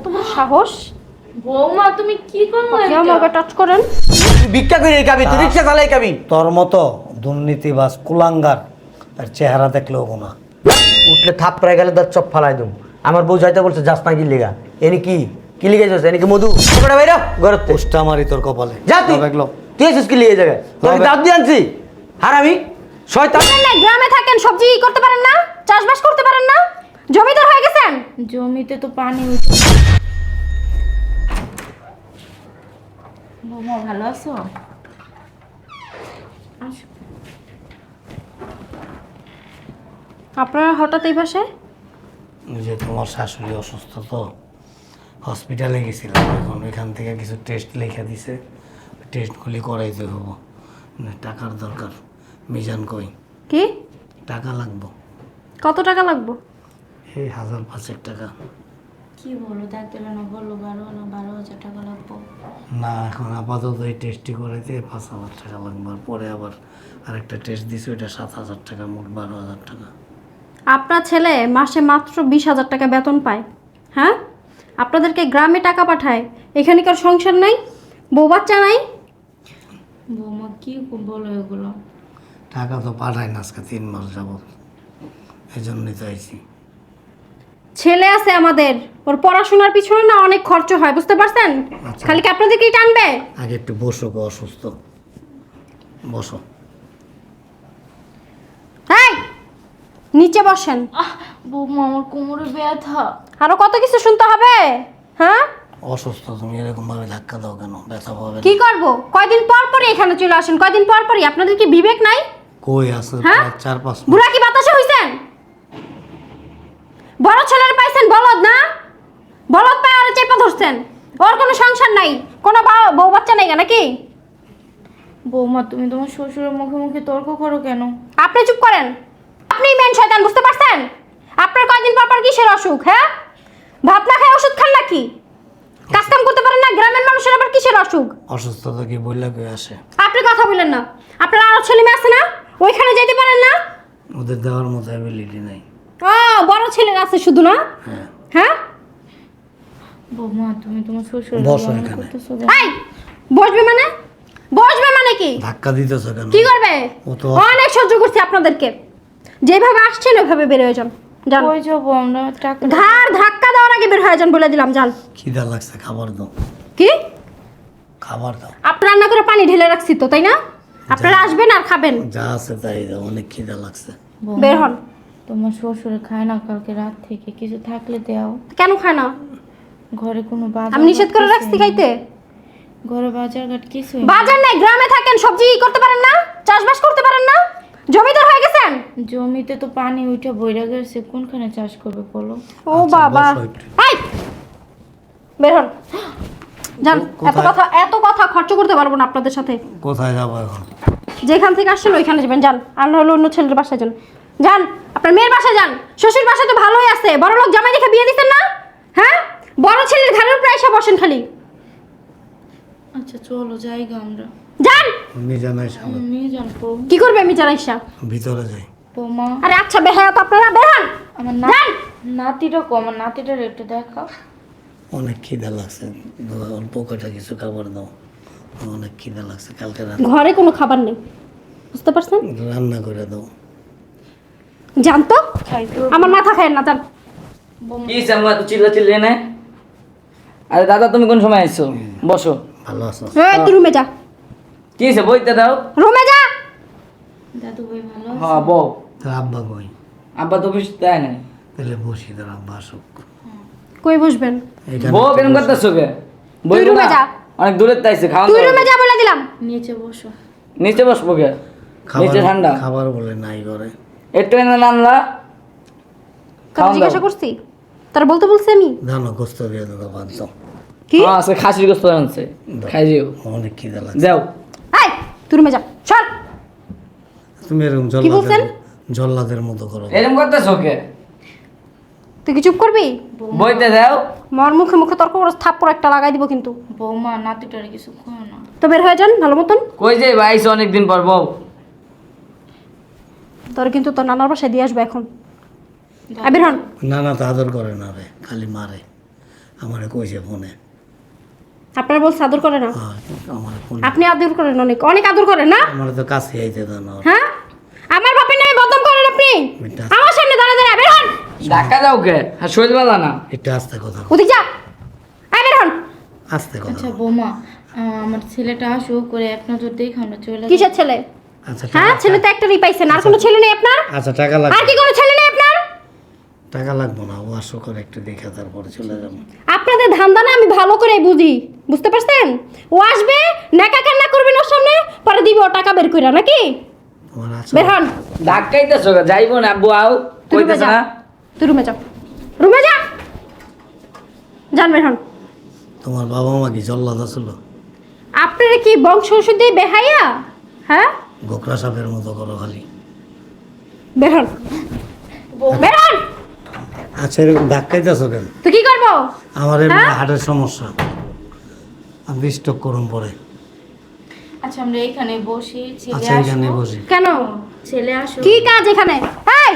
এত বড় সাহস? বৌমা তুমি কি করলে আমাকে টাচ করেন। ভিক্ষা করে খাবি তুই রিক্সা চালাই খাবি তোর মতো দুর্নীতিবাজ কুলাঙ্গার আর চেহারা দেখলেও গোনা উঠলে থাপ প্রায় গেলে তার চপ ফালাই দেবো আমার বউ যাইতে বলছে যাস না কি লেগা এনি কি? কি লিগে যাচ্ছে এনি কি মধু? বাইরা ঘর পোস্টা মারি তোর কপালে। যা তুই। দেখল তুই এসেছিস কি লিগে তোকে তবে- দাঁত দিয়ে আনছি। আর আমি। শয়তান। না গ্রামে থাকেন সবজি করতে পারেন না? চাষবাস করতে পারেন না? জমিদার হয়ে গেছেন? জমিতে তো পানি উঠে বৌমা ভালো আছো। আপনারা হঠাৎ এই পাশে? যে তোমার শাশুড়ি অসুস্থ তো হসপিটালে গেছিলাম এখন ওইখান থেকে কিছু টেস্ট লিখে দিছে টেস্টগুলি করাইতে হব। মানে টাকার দরকার মিজান কই? কি? টাকা লাগবো। কত টাকা লাগবে? এই হাজার পাঁচেক টাকা। কি বলো? দিল না বলল বারো না বারো হাজার টাকা লাগবো। না এখন আপাতত এই টেস্টটি করাইতে পাঁচ হাজার টাকা লাগবে। পরে আবার আরেকটা টেস্ট দিছে ওইটা সাত হাজার টাকা মোট বারো হাজার টাকা। আপনার ছেলে মাসে মাত্র বিশ হাজার টাকা বেতন পায়। হ্যাঁ? আপনাদেরকে গ্রামে টাকা পাঠায়। এখানকার সংসার নাই? বউ বাচ্চা নাই? বৌমা কি বলো এগুলো? টাকা তো পাঠায় না আজকে তিন মাস যাবত এই জন্যই তো আইছি। ছেলে আছে আমাদের। ওর পড়াশোনার পিছনে না অনেক খরচ হয় বুঝতে পারছেন? আচ্ছা। খালি কি আপনাদেরকেই টানবে? আগে একটু বসো গো অসুস্থ। বসো। হ্যাঁ নিচে বসেন। আহ বৌমা আমার কোমরে ব্যথা। আরও কত কিছু শুনতে হবে? হ্যাঁ? অসুস্থ তুমি এরকম ভাবে ধাক্কা দাও কেন? ব্যথা পাবে না। কি করব? কয়দিন পর পরই এখানে চলে আসেন কয়দিন পর পরই? আপনাদের কি বিবেক নাই? কই আছে? হ্যাঁ? প্রায় চার পাঁচ বুড়া কি বাতাসে হইছেন? বড় পাইছেন বলদ না বলদ পায় আর ওর কোনো সংসার নাই? কোনো বউ বাচ্চা নাই নাকি? বৌমা তুমি তোমার শ্বশুরের মুখে মুখে তর্ক করো কেন? আপনি চুপ করেন। আপনি মেন শয়তান বুঝতে পারছেন? আপনার কয়দিন পর পর কিসের অসুখ হ্যাঁ? ভাত না খায় ওষুধ খান নাকি? কাজ কাম করতে পারেন না গ্রামের মানুষের আবার কিসের অসুখ? অসুস্থতা কি বললে কই আসে? আপনি কথা বলেন না। আপনার আরও ছেলে মেয়ে আছে না? ওইখানে যেতে পারেন না? ওদের দেওয়ার মতো অ্যাবিলিটি নাই। ও বড় ছেলের আছে শুধু না? হ্যাঁ। হ্যাঁ? বৌমা তুমি তোমার শ্বশুর বসো এখানে। এই বসবে মানে? বসবে মানে কি? ধাক্কা দিতেছ কেন? কি করবে? অনেক সহ্য করছি আপনাদেরকে। যেভাবে আসছেন ওইভাবে বের হয়ে যান। যান। কই যাব আমরা? ঘাড় ধাক্কা দেওয়ার আগে বের হয়ে যান বলে দিলাম যান। খিদা লাগছে খাবার দাও। কি? খাবার দাও। আপনার রান্না করে পানি ঢেলে রাখছি তো তাই না? আপনারা আসবেন আর খাবেন। যা আছে তাই দাও অনেক খিদা লাগছে। বের হন। তোমার শ্বশুর খায় না কালকে রাত থেকে কিছু থাকলে দাও। কেন খায় না? ঘরে কোনো বাজার আমি নিষেধ করে রাখছি খাইতে? ঘরে বাজার ঘাট নেই। বাজার নাই গ্রামে থাকেন সবজি করতে পারেন না? চাষবাস করতে পারেন না? জমিদার হয়ে গেছেন? জমিতে তো পানি উঠে বইরা গেছে কোনখানে চাষ করবে বলো? ও আচ্ছা, বাবা। এই! বের হন। যান কো- এত কথা এত কথা খরচ করতে পারব না আপনাদের সাথে। কোথায় যাব এখন? যেখান থেকে আসছেন ওইখানে যাবেন যান। আর নাহলে অন্য ছেলের বাসায় যান যান আপনার মেয়ের বাসায় যান। শ্বশুর বাসায় তো ভালোই আছে। বড় লোক জামাই দেখে বিয়ে দিচ্ছেন না? হ্যাঁ? বড় ছেলের ঘরের উপরে এসে বসেন খালি। আচ্ছা চলো যাই গো আমরা। যান! মিজানের সামনে নিয়ে যান বৌ কি করবে আমি জানাইসা ভিতরে যাই। বৌমা আরে আচ্ছা বেহায়াত আপনারা বের হন! আমার না যান! নাতিটা কো আমার নাতিটার একটু দেখাও। অনেক খিদা লাগছে। অল্প কটা কিছু খাবার দাও। অনেক খিদা লাগছে কালকে রাত ঘরে কোনো খাবার নেই। বুঝতে পারছেন? রান্না করে দাও। জান তো। আমার মাথা খায় না যান। কি সামু এত চিল্লা চিল্লি নে? আরে দাদা তুমি কোন সময় আইছো? বসো। ভালো আছো। এই তুই রুমে যা। কি হয়েছে বইতে দাও। রুমে যা। দাদু ভাই ভালো হ্যাঁ বউ তোর আব্বা কই? আব্বা তো অফিস দেয় না তাহলে বসি তোর আব্বা আসুক। কই বসবেন? বউ কেন করতেছো কে বই রুমে যা। অনেক দূরে তাইছে খাওয়া তুই রুমে যা বলে দিলাম। নিচে বসো। নিচে বসবো কে নিচে ঠান্ডা? খাবার বলে নাই করে একটু এনে আনলা। জিজ্ঞাসা দাও। করছি? তার বলতে বলছি আমি। জানো গোস্ত দিয়ে দাও দাও। কি? হ্যাঁ আজকে খাসির গোস্ত আনছে। খাই দিও। অনেক খিদা লাগছে। যাও এই তুই রুমে যা সর। তুমি এরকম জল কি বলছেন? জল্লাদের মতো করো। এরকম করতেছো কে? তুই কি চুপ করবি? বইতে দাও। মর মুখে মুখে তর্ক করে থাপ্পড় একটা লাগাই দিব কিন্তু। বৌমা নাতিটার কিছু খাও না। তো বের হয়ে যান ভালো মতন। কই যে আইছো অনেকদিন পর বউ। তোর কিন্তু তোর নানার বাসায় দিয়ে আসবে এখন। আই হন। না না তা আদর করে না রে খালি মারে। আমারে কইছে ফোনে। আপনার বলছে আদর করে না? হ্যাঁ আমার ফোনে। আপনি আদর করেন অনেক। অনেক আদর করেন না? আমার তো কাছে আইতে দেন না। হ্যাঁ? আমার বাপের নামে বদনাম করেন আপনি। আমার সামনে দাঁড়া দাঁড়া বের হন। ধাক্কা দাও কে? বালা না। একটু আস্তে কথা। ওদিক যা। আয় বের হন। আস্তে কথা। আচ্ছা বৌমা আমার ছেলেটা আসুক করে এক নজর দেখে আমরা চলে কিসের ছেলে? আচ্ছা হ্যাঁ ছেলে তো একটারই পাইছেন আর কোনো ছেলে নেই আপনার? আচ্ছা টাকা লাগবে। আর কি কোনো ছেলে নেই আপনার টাকা লাগবে না ও আসো করে একটু দেখে তারপরে চলে যাব। আপনাদের ধান্দা না আমি ভালো করে বুঝি বুঝতে পারছেন? ও আসবে নেকা কান্না করবেন ওর সামনে পরে দিবে ও টাকা বের কইরা নাকি? তোমার আছে। বের হন। ধাক্কাইতেছো যাইবো না আব্বু আও কইতেছ যা না? তুই রুমে যা। রুমে যা! যান বের হন। তোমার বাবা মা কি জল্লাদ ছিল আপনারা কি বংশ ওষুধে বেহাইয়া হ্যাঁ? গোকরা সাপের মতো করো খালি। বের হন। বের হন! আচ্ছা এরকম ধাক্কাইতেছো কেন? তো কি করব? আমার এমনি হ্যাঁ? হার্টের সমস্যা। আমি স্টক করুন পরে। আচ্ছা আমরা এখানে বসি ছেলে আচ্ছা এখানে বসি। কেন? ছেলে আসুক। কি কাজ এখানে? এই!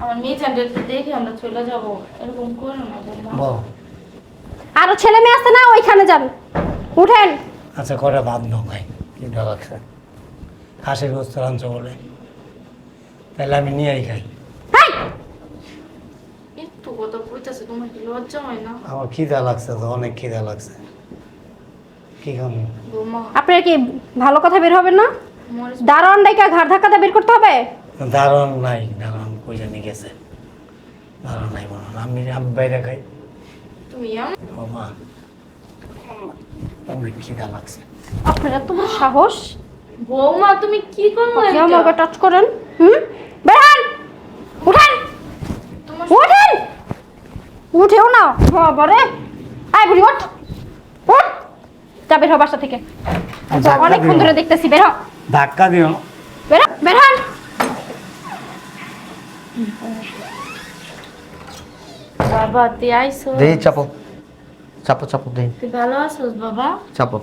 আমার মেয়ে চানটা দেখে আমরা চলে যাব। এরকম করো না বৌমা। বল। আরও ছেলে মেয়ে আছে না ওইখানে যান। উঠেন। আচ্ছা কটা ভাত নাও ভাই? কিনা লাগছে। হাসির গোস্ত রাঞ্চ বলে। তাহলে আমি নিয়েই খাই। একটু কথা কইতাছে তোমার কি লজ্জা হয় না? আমার খিদা লাগছে তো অনেক খিদা লাগছে। কি খাব বৌমা। আপনার কি ভালো কথা বের হবে না? মরিচ দারোয়ান ডাইকা ঘাড় ধাক্কাতে বের করতে হবে? দারুণ নাই দারুণ কই জানি গেছে। দারুণ নাই মনে আমি আমি বাইরে খাই। তুমি বাবা অনেক খিদা লাগছে। আপনার এত বড় সাহস। বৌমা তুমি কি করল আপনি আমাকে টাচ করেন। হুম বের হন উঠেন তোমার উঠেন উঠেও না। বাবা রে। আয় বুড়ি ওঠ। ওঠ। যা বের হ বাসা থেকে। ধাক্কা অনেকক্ষণ ধরে দেখতেছি বের হ। ধাক্কা দিও। বের বের হন। বাবা তুই আইসো। দেই চাপো। চাপো চাপো দেই। তুই ভালো আছোস বাবা? চাপো।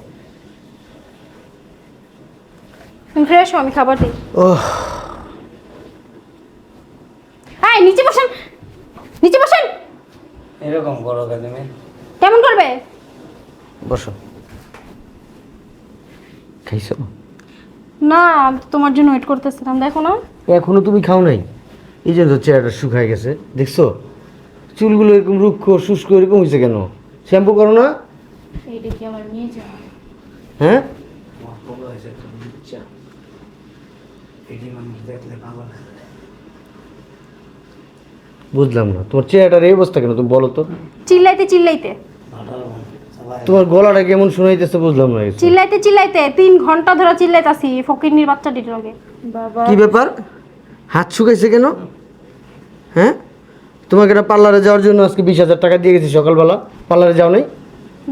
তুমি ফ্রেশ আমি খাবার দিই। আয় নিচে বসেন। নিচে বসেন। এরকম করো কেন তুমি? কেমন করবে? বসো। খাইছো? না আমি তো তোমার জন্য ওয়েট করতেছিলাম দেখো না। এখনও তুমি খাও নাই? এই জন্য তো চেহারাটা শুকায় গেছে দেখছ? চুলগুলো এরকম রুক্ষ শুষ্ক এরকম হয়েছে কেন? শ্যাম্পু করো না। এইটা কি আমার মেয়ে যা হ্যাঁ? বড় দেখলে পাগল। হয়ে যায়। বুঝলাম না। তোমার চেহারাটার এই অবস্থা কেন তুমি বলো তো? চিল্লাইতে চিল্লাইতে। তোমার গলাটা কেমন শোনাইতেছে বুঝলাম না চিল্লাইতে চিল্লাইতে তিন ঘণ্টা ধরে চিল্লাইতাছি ফকিরনির বাচ্চাটির লগে। বাবা। কি ব্যাপার? হাত শুকাইছে কেন? হ্যাঁ? তোমাকে একটা পার্লারে যাওয়ার জন্য আজকে বিশ হাজার টাকা দিয়ে গেছি সকালবেলা। পার্লারে যাও নাই?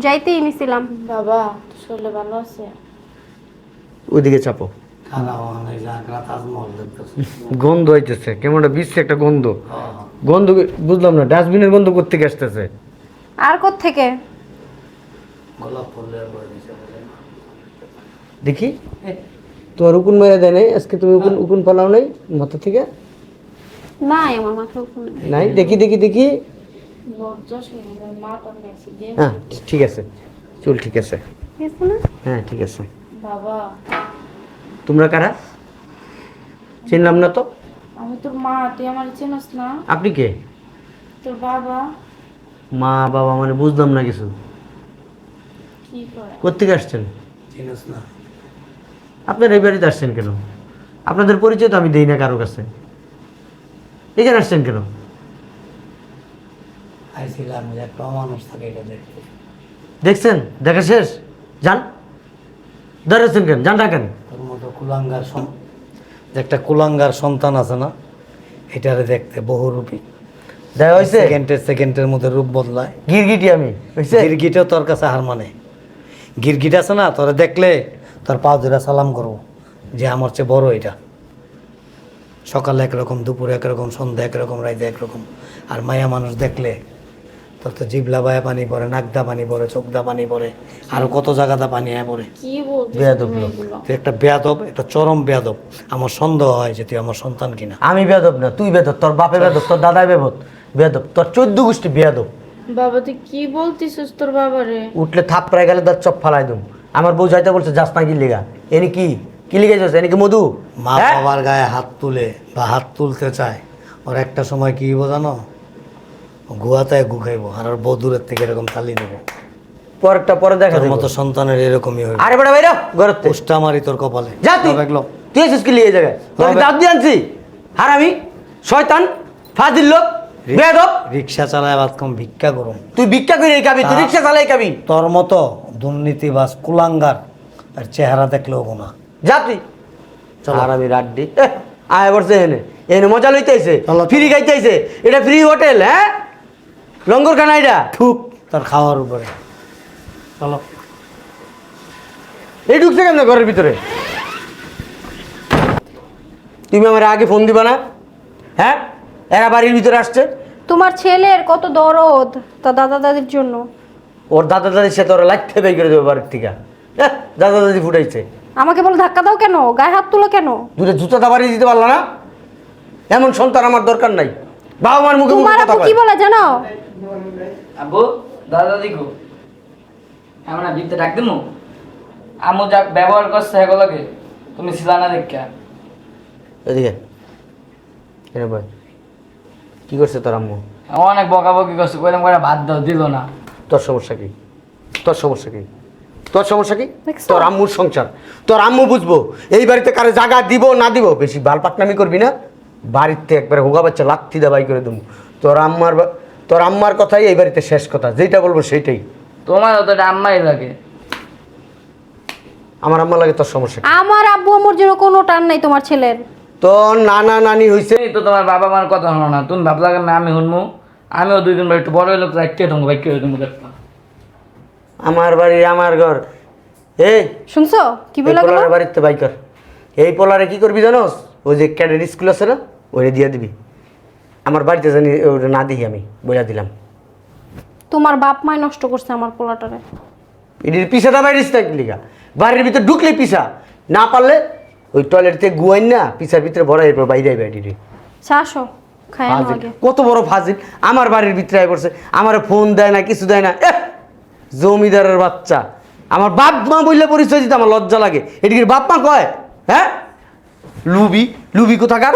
যাইতেই নিছিলাম। বাবা শরীরে ভালো আছে? ওইদিকে চাপো। গন্ধ হইতেছে কেমন একটা বিশ্বে একটা গন্ধ। হ্যাঁ, গন্ধ বুঝলাম না ডাস্টবিনের গন্ধ কোথেকে আসতেছে? আর থেকে গোলাপ ফুলের করে দিছে বলে। দেখি। তোমার উকুন মেরে দেয় নাই? আজকে তুমি উকুন উকুন পালাও নাই মাথা থেকে? নাই আমার মাথা উপরে নাই। দেখি দেখি দেখি। হ্যাঁ ঠিক আছে। চুল ঠিক আছে। হ্যাঁ ঠিক আছে। বাবা। তোমরা কারা? চিনলাম না তো। আমি তোর মা তুই আমার চেনস না? আপনি কে? তোর বাবা। মা বাবা মানে বুঝলাম না কিছু। কি করে? কোথেকে আসছেন? চিনিস না। আপনার এই বাড়িতে আসছেন কেন? আপনাদের পরিচয় তো আমি দেই না কারও কাছে। এখানে আসছেন কেন? আইছিলাম যে একটা মানুষ থাকে এটা দেখতে। দেখছেন? দেখা শেষ? যান। দাঁড়াচ্ছেন কেন? যান ডাকেন। কুলাঙ্গার যে একটা কুলাঙ্গার সন্তান আছে না এটারে দেখতে বহুরূপী। দেখা হয়েছে সেকেন্ডের সেকেন্ডের মধ্যে রূপ বদলায়। গিরগিটি আমি হয়েছে গিরগিটাও তোর কাছে হার মানে। গিরগিট আছে না তোরা দেখলে তোর পা ধরে সালাম করব যে আমার চেয়ে বড় এটা। সকালে একরকম দুপুরে একরকম সন্ধ্যা একরকম রাইতে একরকম। আর মায়া মানুষ দেখলে তোর তো জিবলা বায়া পানি পড়ে নাকদা পানি পড়ে চোখদা পানি পড়ে আরও কত জায়গাতে পানি আয় পড়ে। বেয়াদব লোক। তুই একটা বেয়াদব একটা চরম বেয়াদব। আমার সন্দেহ হয় যে তুই আমার সন্তান কিনা। আমি বেদব না তুই বেদব তোর বাপে বেদব তোর দাদাই বেদব বেদব তোর চোদ্দ গোষ্ঠী বেদব বাবা তুই কি বলতিছিস তোর বাবারে? উঠলে থাপ প্রায় গেলে তার চপ ফালাই দুম। আমার বউ যাইতে বলছে যাস না কি লিগা এনি কি? কি লিগে যাচ্ছে এনি কি মধু? মা হ্যাঁ? বাবার গায়ে হাত তুলে বা হাত তুলতে চায়। ওর একটা সময় কি বোঝানো গুয়াতায় গু খাইবো আর ওর বউ দূরের থেকে এরকম তালি দেবো। পরেরটা পরে দেখা তোর মতো সন্তানের এরকমই হবে আরে বেটা বাইরা থেকে। পোস্টা মারি তোর কপালে। যা তুই। দেখল তুই এসেছিস কি লিগে জায়গায়? তোর হবে। দাঁত দিয়ে আনছি। হারামি শয়তান ফাজিল লোক বেদব রিক্সা চালায় বাদ কম ভিক্ষা করুন তুই ভিক্ষা করে এই খাবি তুই রিক্সা চালাই খাবি। তোর মতো দুর্নীতিবাজ কুলাঙ্গার আর চেহারা দেখলেও গোনা যা তুই। চলো। হারামি রাড্ডি। আয় বলছে এনে। এনে মজা লইতেছে ফ্রি খাইতেছে এটা ফ্রি হোটেল হ্যাঁ? লঙ্গর খানা এটা? থুক তার খাওয়ার উপরে। চলো। এই ঢুকছে কেন ঘরের ভিতরে? তুমি আমার আগে ফোন দিবা না? হ্যাঁ? এরা বাড়ির ভিতরে আসছে? তোমার ছেলের কত দরদ তা দাদা দাদির জন্য। ওর দাদা দাদির সাথে ওরা লাইট বের করে দেবে বাড়ির থেকে। এহ, দাদা দাদি ফুটাইছে। আমাকে বলে ধাক্কা দাও কেন? গায়ে হাত তুলো কেন? দূরে জুতা দাবাড়ি দিতে পারল না? এমন সন্তান আমার দরকার নাই। বাবা মার মুখে তোমার। কি বলে জানো? আব্বু দাদা এমন না বিতে ডাক দিমু? আমু যা ব্যবহার করছে এগুলোকে তুমি ছিলা না দেখা এদিকে। এনে বল কি করছে তোর আম্মু? অনেক বকাবকি করছে কইলাম করে ভাত দাও দিল না। তোর সমস্যা কি? তোর সমস্যা কি? তোর সমস্যা কি? তোর আম্মুর সংসার। তোর আম্মু বুঝব এই বাড়িতে কারে জায়গা দিব না দিব বেশি বাল পাকনামি করবি না। বাড়িতে একবারে হোগা বাচ্চা লাথি দাবাই করে দেবো। তোর আম্মার তোর আম্মার কথাই এই বাড়িতে শেষ কথা যেটা বলব সেটাই তোমার এটা আম্মাই লাগে। আমার আম্মা লাগে তোর সমস্যা কি? আমার আব্বু আমার জন্য কোনো টান নাই তোমার ছেলের। তোর নানা নানি হইছে। তুমি তো তোমার বাবা মার কথা শোনো না। তুমি ভাবলা কেন আমি শুনব আমিও দুই দিন পর একটু বড় লোক রাখতে ঢুকবো বাইক করে তুমি দেখবা আমার বাড়ি আমার ঘর। এই শুনছো? কি এই বলে গেল পোলারের বাড়িতে বাইকার এই পোলারে কি করবি জানোস? ওই যে ক্যাডেট স্কুল আছে না ওইটা দিয়ে দিবি। আমার বাড়িতে জানি ওটা না দিই আমি বইলা দিলাম। তোমার বাপ মাই নষ্ট করছে আমার পোলাটারে। এটির পিসাটা বাইরিস না লিগা। বাড়ির ভিতরে ঢুকলে পিসা না পারলে ওই টয়লেট থেকে গুয়াইন না পিসার ভিতরে ভরা এরপর বাইরে আইবে এটির। আগে। কত বড় ফাজিল আমার বাড়ির ভিতরে আই পড়ছে আমার ফোন দেয় না কিছু দেয় না জমিদারের বাচ্চা। আমার বাপ মা বললে পরিচয় দিতে আমার লজ্জা লাগে। এটিকে বাপ মা কয় হ্যাঁ? লুবি লুবি কোথাকার?